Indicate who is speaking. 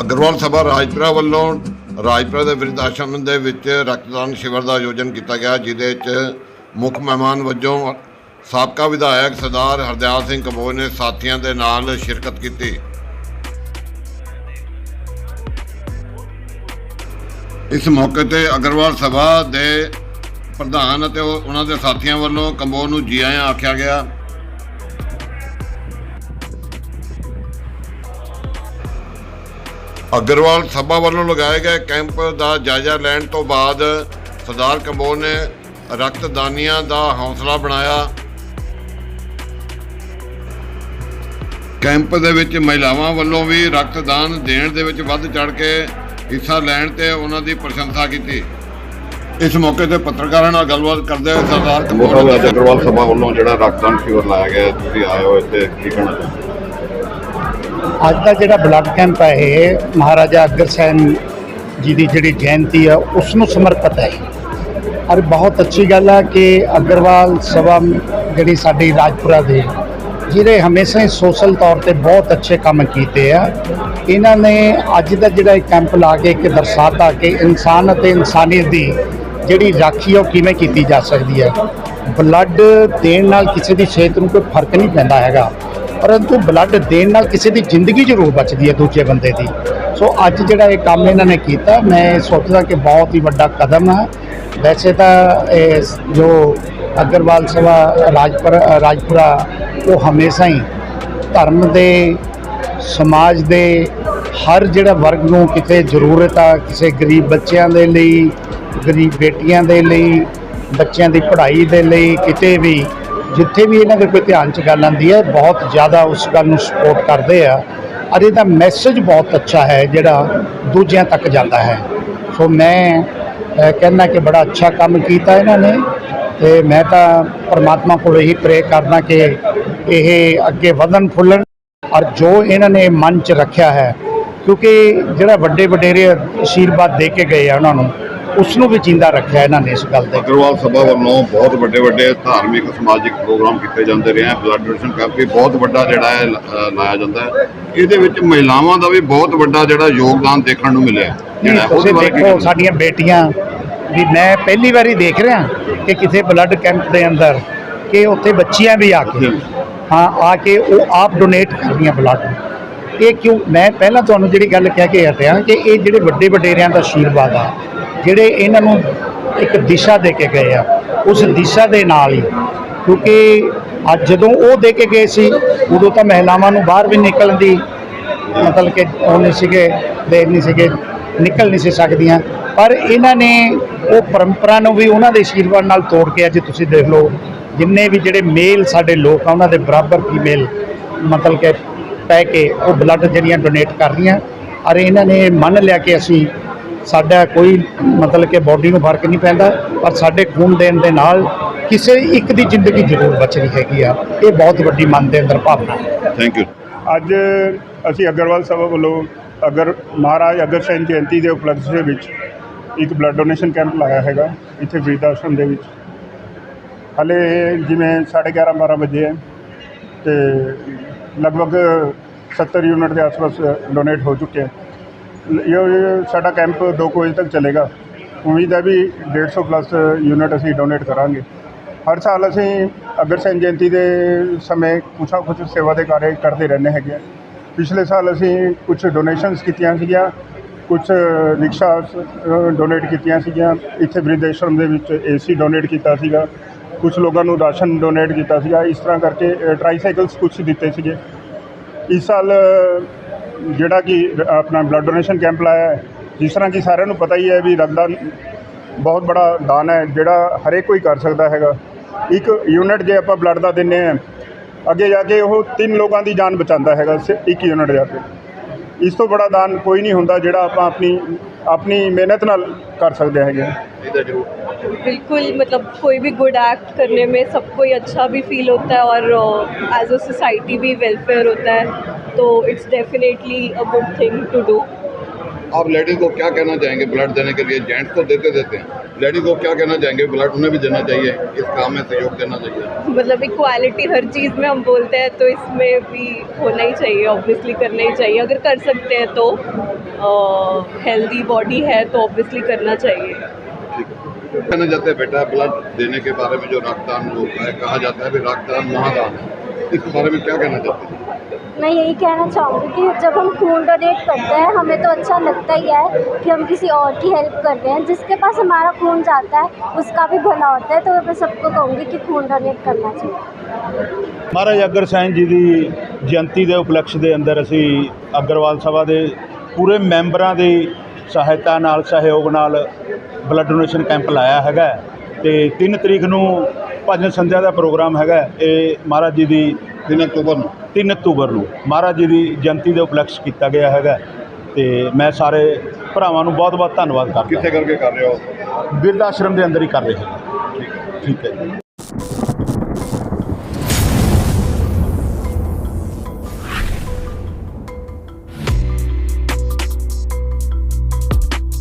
Speaker 1: ਅਗਰਵਾਲ ਸਭਾ ਰਾਜਪੁਰਾ ਵੱਲੋਂ ਰਾਜਪੁਰਾ ਦੇ ਵਿਰਧ ਆਸ਼ਰਮ ਦੇ ਵਿੱਚ ਰਕਤਦਾਨ ਸ਼ਿਵਰ ਦਾ ਆਯੋਜਨ ਕੀਤਾ ਗਿਆ, ਜਿਹਦੇ ਵਿੱਚ ਮੁੱਖ ਮਹਿਮਾਨ ਵਜੋਂ ਸਾਬਕਾ ਵਿਧਾਇਕ ਸਰਦਾਰ ਹਰਦਿਆਲ ਸਿੰਘ ਕੰਬੋਜ ਨੇ ਸਾਥੀਆਂ ਦੇ ਨਾਲ ਸ਼ਿਰਕਤ ਕੀਤੀ। ਇਸ ਮੌਕੇ ਤੇ ਅਗਰਵਾਲ ਸਭਾ ਦੇ ਪ੍ਰਧਾਨ ਅਤੇ ਉਹਨਾਂ ਦੇ ਸਾਥੀਆਂ ਵੱਲੋਂ ਕੰਬੋਜ ਨੂੰ ਜੀ ਆਇਆਂ ਆਖਿਆ ਗਿਆ। ਅਗਰਵਾਲ ਸਭਾ ਵੱਲੋਂ ਲਗਾਏ ਗਏ ਕੈਂਪ ਦਾ ਜਾਇਜ਼ਾ ਲੈਣ ਤੋਂ ਬਾਅਦ ਸਰਦਾਰ ਕੰਬੋਜ ਨੇ ਰਕਤਦਾਨੀਆਂ ਦਾ ਹੌਸਲਾ ਬਣਾਇਆ ਕੈਂਪ ਦੇ ਵਿੱਚ ਮਹਿਲਾਵਾਂ ਵੱਲੋਂ ਵੀ ਰਕਤਦਾਨ ਦੇਣ ਦੇ ਵਿੱਚ ਵੱਧ ਚੜ ਕੇ ਹਿੱਸਾ ਲੈਣ ਤੇ ਉਹਨਾਂ ਦੀ ਪ੍ਰਸ਼ੰਸਾ ਕੀਤੀ ਇਸ ਮੌਕੇ ਤੇ ਪੱਤਰਕਾਰਾਂ ਨਾਲ ਗੱਲਬਾਤ ਕਰਦੇ ਹੋਏ ਸਰਦਾਰ ਕੰਬੋਜ
Speaker 2: ਅਗਰਵਾਲ ਸਭਾ ਵੱਲੋਂ ਜਿਹੜਾ ਰਕਤਦਾਨ ਸ਼ਿਵਰ ਲਾਇਆ ਗਿਆ ਤੁਸੀਂ ਆਏ ਹੋ ਇੱਥੇ, ਕੀ ਕਹਿਣਾ ਚਾਹੁੰਦੇ ਹੋ?
Speaker 3: ਅੱਜ ਦਾ ਜਿਹੜਾ ਬਲੱਡ ਕੈਂਪ ਹੈ ਇਹ ਮਹਾਰਾਜਾ ਅਗਰਸੈਨ ਜੀ ਦੀ ਜਿਹੜੀ ਜਯੰਤੀ ਹੈ, ਉਸ ਨੂੰ ਸਮਰਪਿਤ ਹੈ। ਔਰ ਬਹੁਤ ਅੱਛੀ ਗੱਲ ਹੈ ਕਿ ਅਗਰਵਾਲ ਸਭਾ ਜਿਹੜੀ ਸਾਡੀ ਰਾਜਪੁਰਾ ਦੇ ਜਿਹੜੇ ਹਮੇਸ਼ਾ ਹੀ ਸੋਸ਼ਲ ਤੌਰ ਤੇ ਬਹੁਤ ਅੱਛੇ ਕੰਮ ਕੀਤੇ ਆ। ਇਹਨਾਂ ਨੇ ਅੱਜ ਦਾ ਜਿਹੜਾ ਇਹ ਕੈਂਪ ਲਾ ਕੇ ਇੱਕ ਦਰਸਾਤਾ ਕਿ ਇਨਸਾਨ ਅਤੇ ਇਨਸਾਨੀਅਤ ਦੀ ਜਿਹੜੀ ਰਾਖੀ ਹੈ, ਉਹ ਕਿਵੇਂ ਕੀਤੀ ਜਾ ਸਕਦੀ ਹੈ। ਬਲੱਡ ਦੇਣ ਨਾਲ ਕਿਸੇ ਦੀ ਸਿਹਤ ਨੂੰ ਕੋਈ ਫ਼ਰਕ ਨਹੀਂ ਪੈਂਦਾ ਹੈਗਾ। ਪਰੰਤੂ ਬਲੱਡ ਦੇਣ ਨਾਲ ਕਿਸੇ ਦੀ ਜ਼ਿੰਦਗੀ ਜ਼ਰੂਰ ਬਚਦੀ ਹੈ ਦੂਜੇ ਬੰਦੇ ਦੀ। ਸੋ ਅੱਜ ਜਿਹੜਾ ਇਹ ਕੰਮ ਇਹਨਾਂ ਨੇ ਕੀਤਾ, ਮੈਂ ਸੋਚਦਾ ਕਿ ਬਹੁਤ ਹੀ ਵੱਡਾ ਕਦਮ ਹੈ। ਵੈਸੇ ਤਾਂ ਇਹ ਜੋ ਅਗਰਵਾਲ ਸਭਾ, ਰਾਜਪੁਰ, ਰਾਜਪੁਰਾ, ਉਹ ਹਮੇਸ਼ਾ ਹੀ ਧਰਮ ਦੇ, ਸਮਾਜ ਦੇ ਹਰ ਜਿਹੜਾ ਵਰਗ ਨੂੰ ਕਿਤੇ ਜ਼ਰੂਰਤ ਆ, ਕਿਸੇ ਗਰੀਬ ਬੱਚਿਆਂ ਦੇ ਲਈ, ਗਰੀਬ ਬੇਟੀਆਂ ਦੇ ਲਈ, ਬੱਚਿਆਂ ਦੀ ਪੜ੍ਹਾਈ ਦੇ ਲਈ, ਕਿਤੇ ਵੀ ਜਿੱਥੇ ਵੀ ਇਹਨਾਂ ਦੇ ਕੋਈ ਧਿਆਨ ਚ ਗੱਲ ਆਉਂਦੀ ਹੈ, ਬਹੁਤ ਜ਼ਿਆਦਾ ਉਸ ਗੱਲ ਨੂੰ ਸਪੋਰਟ ਕਰਦੇ ਆ। ਔਰ ਇਹਦਾ ਮੈਸੇਜ ਬਹੁਤ ਅੱਛਾ ਹੈ, ਜਿਹੜਾ ਦੂਜਿਆਂ ਤੱਕ ਜਾਂਦਾ ਹੈ। ਸੋ ਮੈਂ ਕਹਿੰਦਾ ਕਿ ਬੜਾ ਅੱਛਾ ਕੰਮ ਕੀਤਾ ਇਹਨਾਂ ਨੇ ਤੇ ਮੈਂ ਤਾਂ ਪਰਮਾਤਮਾ ਕੋਲ ਇਹੀ ਪ੍ਰੇ ਕਰਦਾ ਕਿ ਇਹ ਅੱਗੇ ਵਧਣ ਫੁੱਲਣ। ਔਰ ਜੋ ਇਹਨਾਂ ਨੇ ਮਨ ਚ ਰੱਖਿਆ ਹੈ, ਕਿਉਂਕਿ ਜਿਹੜਾ ਵੱਡੇ ਵਡੇਰੇ ਆਸ਼ੀਰਵਾਦ ਦੇ ਕੇ ਗਏ ਆ ਉਹਨਾਂ ਨੂੰ ਉਸ ਨੂੰ ਵੀ ਜਿੰਦਾ ਰੱਖਿਆ ਇਹਨਾਂ ਨੇ ਇਸ ਗੱਲ ਤੇ।
Speaker 2: ਅਗਰਵਾਲ ਸਭਾ ਵੱਲੋਂ ਬਹੁਤ ਵੱਡੇ ਵੱਡੇ ਧਾਰਮਿਕ ਸਮਾਜਿਕ ਪ੍ਰੋਗਰਾਮ ਕੀਤੇ ਜਾਂਦੇ ਰਹੇ ਆ। ਬਲੱਡ ਡੋਨੇਸ਼ਨ ਕੈਂਪ ਵੀ ਬਹੁਤ ਵੱਡਾ ਜਿਹੜਾ ਹੈ ਲਾਇਆ ਜਾਂਦਾ ਹੈ। ਇਹਦੇ ਵਿੱਚ ਮਹਿਲਾਵਾਂ ਦਾ ਵੀ ਬਹੁਤ ਵੱਡਾ ਜਿਹੜਾ ਯੋਗਦਾਨ ਦੇਖਣ ਨੂੰ ਮਿਲਿਆ ਜਿਹੜਾ
Speaker 3: ਤੁਸੀਂ
Speaker 2: ਬਾਰੇ ਕੀ
Speaker 3: ਦੇਖੋ? ਸਾਡੀਆਂ ਬੇਟੀਆਂ ਵੀ ਮੈਂ ਪਹਿਲੀ ਵਾਰੀ ਦੇਖ ਰਿਹਾ ਕਿ ਕਿਸੇ ਬਲੱਡ ਕੈਂਪ ਦੇ ਅੰਦਰ ਕਿ ਉੱਥੇ ਬੱਚੀਆਂ ਵੀ ਆ ਕੇ ਹਾਂ ਆ ਕੇ ਉਹ ਆਪ ਡੋਨੇਟ ਕਰਦੀਆਂ ਬਲੱਡ। ਇਹ ਕਿਉਂ ਮੈਂ ਪਹਿਲਾਂ ਤੁਹਾਨੂੰ ਜਿਹੜੀ ਗੱਲ ਕਹਿ ਕੇ ਹਟਿਆ ਕਿ ਇਹ ਜਿਹੜੇ ਵੱਡੇ ਵਡੇਰਿਆਂ ਦਾ ਆਸ਼ੀਰਵਾਦ ਆ ਜਿਹੜੇ ਇਹਨਾਂ ਨੂੰ ਇੱਕ ਦਿਸ਼ਾ ਦੇ ਕੇ ਗਏ ਆ, ਉਸ ਦਿਸ਼ਾ ਦੇ ਨਾਲ ਹੀ। ਕਿਉਂਕਿ ਅੱਜ ਜਦੋਂ ਉਹ ਦੇ ਕੇ ਗਏ ਸੀ, ਉਦੋਂ ਤਾਂ ਮਹਿਲਾਵਾਂ ਨੂੰ ਬਾਹਰ ਵੀ ਨਿਕਲਣ ਦੀ ਮਤਲਬ ਕਿ ਉਹ ਨਹੀਂ ਸੀਗੇ ਦੇ ਨਹੀਂ ਸੀਗੇ, ਨਿਕਲ ਨਹੀਂ ਸੀ ਸਕਦੀਆਂ। ਪਰ ਇਹਨਾਂ ਨੇ ਉਹ ਪਰੰਪਰਾ ਨੂੰ ਵੀ ਉਹਨਾਂ ਦੇ ਆਸ਼ੀਰਵਾਦ ਨਾਲ ਤੋੜ ਕੇ ਅੱਜ ਤੁਸੀਂ ਦੇਖ ਲਓ, ਜਿੰਨੇ ਵੀ ਜਿਹੜੇ ਮੇਲ ਸਾਡੇ ਲੋਕ ਆ, ਉਹਨਾਂ ਦੇ ਬਰਾਬਰ ਫੀਮੇਲ ਮਤਲਬ ਕਿ ਪੈ ਕੇ ਉਹ ਬਲੱਡ ਜਿਹੜੀਆਂ ਡੋਨੇਟ ਕਰ ਰਹੀਆਂ। ਔਰ ਇਹਨਾਂ ਨੇ ਮੰਨ ਲਿਆ ਕਿ ਅਸੀਂ ਸਾਡਾ ਕੋਈ ਮਤਲਬ ਕਿ ਬਾਡੀ ਨੂੰ ਫ਼ਰਕ ਨਹੀਂ ਪੈਂਦਾ ਪਰ ਸਾਡੇ ਖੂਨ ਦੇਣ ਦੇ ਨਾਲ ਕਿਸੇ ਇੱਕ ਦੀ ਜ਼ਿੰਦਗੀ ਜ਼ਰੂਰ ਬਚਣੀ ਹੈਗੀ ਆ। ਇਹ ਬਹੁਤ ਵੱਡੀ ਮਨ ਦੇ ਅੰਦਰ ਭਾਵਨਾ ਹੈ।
Speaker 2: ਥੈਂਕ ਯੂ
Speaker 4: ਅੱਜ ਅਸੀਂ ਅਗਰਵਾਲ ਸਭਾ ਵੱਲੋਂ ਅਗਰ ਮਹਾਰਾਜ ਅਗਰ ਸੈਨ ਜਯੰਤੀ ਦੇ ਉਪਲਕਸ਼ ਦੇ ਵਿੱਚ ਇੱਕ ਬਲੱਡ ਡੋਨੇਸ਼ਨ ਕੈਂਪ ਲਾਇਆ ਹੈਗਾ ਇੱਥੇ ਵ੍ਰਿਧ ਆਸ਼ਰਮ ਦੇ ਵਿੱਚ। ਹਲੇ ਜਿਵੇਂ 11:30 12 ਵਜੇ ਹੈ ਤੇ ਲਗਭਗ 70 ਯੂਨਿਟ ਦੇ ਆਸ-ਪਾਸ ਡੋਨੇਟ ਹੋ ਚੁੱਕੇ ਹੈ। ਇਹ ਸਾਡਾ ਕੈਂਪ 2 ਵਜੇ ਤੱਕ ਚੱਲੇਗਾ। ਉਮੀਦ ਹੈ ਵੀ 150 ਪਲੱਸ ਯੂਨਿਟ ਅਸੀਂ ਡੋਨੇਟ ਕਰਾਂਗੇ। ਹਰ ਸਾਲ ਅਸੀਂ ਅਗਰਸੈਨ ਜਯੰਤੀ ਦੇ ਸਮੇਂ ਕੁਛ ਨਾ ਕੁਛ ਸੇਵਾ ਦੇ ਕਾਰਜ ਕਰਦੇ ਰਹਿੰਦੇ ਹੈਗੇ ਪਿਛਲੇ ਸਾਲ ਅਸੀਂ ਕੁਝ ਡੋਨੇਸ਼ਨਸ ਕੀਤੀਆਂ ਸੀਗੀਆਂ ਕੁਝ ਰਿਕਸ਼ਾ ਡੋਨੇਟ ਕੀਤੀਆਂ ਸੀਗੀਆਂ। ਇੱਥੇ ਬ੍ਰਿਧ ਦੇ ਵਿੱਚ ਏਸੀ ਡੋਨੇਟ ਕੀਤਾ ਸੀਗਾ। ਕੁਝ ਲੋਕਾਂ ਨੂੰ ਰਾਸ਼ਨ ਡੋਨੇਟ ਕੀਤਾ ਸੀਗਾ। ਇਸ ਤਰ੍ਹਾਂ ਕਰਕੇ ਟ੍ਰਾਈਸਾਈਕਲਸ ਕੁਝ ਦਿੱਤੇ ਸੀਗੇ। ਇਸ ਸਾਲ ਜਿਹੜਾ ਕਿ ਆਪਣਾ ਬਲੱਡ ਡੋਨੇਸ਼ਨ ਕੈਂਪ ਲਾਇਆ ਹੈ, ਜਿਸ ਤਰ੍ਹਾਂ ਕਿ ਸਾਰਿਆਂ ਨੂੰ ਪਤਾ ਹੀ ਹੈ ਵੀ ਰਕਤਦਾਨ ਬਹੁਤ ਬੜਾ ਦਾਨ ਹੈ, ਜਿਹੜਾ ਹਰੇਕ ਕੋਈ ਕਰ ਸਕਦਾ ਹੈਗਾ। ਇੱਕ ਯੂਨਿਟ ਜੇ ਆਪਾਂ ਬਲੱਡ ਦਾ ਦਿੰਨੇ ਆ ਅੱਗੇ ਜਾ ਕੇ ਉਹ ਤਿੰਨ ਲੋਕਾਂ ਦੀ ਜਾਨ ਬਚਾਉਂਦਾ ਹੈਗਾ, ਸਿ- ਇੱਕ ਯੂਨਿਟ ਜਾ ਕੇ। ਇਸ ਤੋਂ ਬੜਾ ਦਾਨ ਕੋਈ ਨਹੀਂ ਹੁੰਦਾ ਜਿਹੜਾ ਆਪਾਂ ਆਪਣੀ ਆਪਣੀ ਮਿਹਨਤ ਨਾਲ ਕਰ ਸਕਦੇ ਹੈਗੇ।
Speaker 2: ਇਹਦਾ
Speaker 5: बिल्कुल मतलब कोई भी गुड एक्ट करने में सबको ही अच्छा भी फील होता है और एज अ सोसाइटी भी वेलफेयर होता है तो it's definitely a good thing to do
Speaker 1: आप लेडीज़ को क्या कहना चाहेंगे ब्लड देने के लिए? जेंट्स तो देते देते हैं। लेडीज़ को क्या कहना चाहेंगे? ब्लड उन्हें भी देना चाहिए। इस काम में सहयोग देना चाहिए।
Speaker 5: मतलब इक्वालिटी हर चीज़ में हम बोलते हैं तो इसमें भी होना ही चाहिए ऑब्वियसली करना ही चाहिए। अगर कर सकते हैं तो हेल्दी बॉडी है तो ऑब्वियसली करना चाहिए।
Speaker 2: ठीक है। कहना जाता है बेटा ब्लड देने के बारे में जो रक्तदान होता है कहा जाता है भी रक्तदान महादान है इस बारे में क्या कहना चाहते हैं
Speaker 6: मैं यही कहना चाहूँगी कि जब हम खून डोनेट करते हैं हमें तो अच्छा लगता ही है कि हम किसी और की हेल्प कर रहे हैं जिसके पास हमारा खून जाता है उसका भी भला होता है तो मैं सबको कहूँगी कि खून डोनेट करना चाहिए
Speaker 7: ਮਹਾਰਾਜ ਅਗਰ ਸੈਨ ਜੀ ਦੀ ਜਯੰਤੀ ਦੇ ਉਪਲਕਸ਼ ਦੇ ਅੰਦਰ ਅਸੀਂ ਅਗਰਵਾਲ ਸਭਾ ਦੇ ਪੂਰੇ ਮੈਂਬਰਾਂ ਦੀ ਸਹਾਇਤਾ ਨਾਲ ਸਹਿਯੋਗ ਨਾਲ ਬਲੱਡ ਡੋਨੇਸ਼ਨ ਕੈਂਪ ਲਾਇਆ ਹੈਗਾ ਤੇ 3 ਤਰੀਕ ਨੂੰ ਭਜਨ ਸੰਧਿਆ ਦਾ ਪ੍ਰੋਗਰਾਮ ਹੈਗਾ ਇਹ ਮਹਾਰਾਜ ਜੀ ਦੀ
Speaker 2: 3 ਅਕਤੂਬਰ ਨੂੰ?
Speaker 7: 3 ਅਕਤੂਬਰ ਨੂੰ ਮਹਾਰਾਜ ਜੀ ਦੀ ਜਨਤੀ ਦੇ ਉਪਲਕਸ਼ ਕੀਤਾ ਗਿਆ ਹੈਗਾ ਤੇ ਮੈਂ ਸਾਰੇ ਭਰਾਵਾਂ ਨੂੰ ਬਹੁਤ-ਬਹੁਤ ਧੰਨਵਾਦ ਕਰਦਾ
Speaker 2: ਕਿੱਥੇ ਕਰਕੇ ਕਰ ਰਹੇ ਹੋ?
Speaker 7: ਬਿਰਧ ਆਸ਼ਰਮ ਦੇ ਅੰਦਰ ਹੀ ਕਰ ਰਹੇ ਹਾਂ। ਠੀਕ ਹੈ ਜੀ।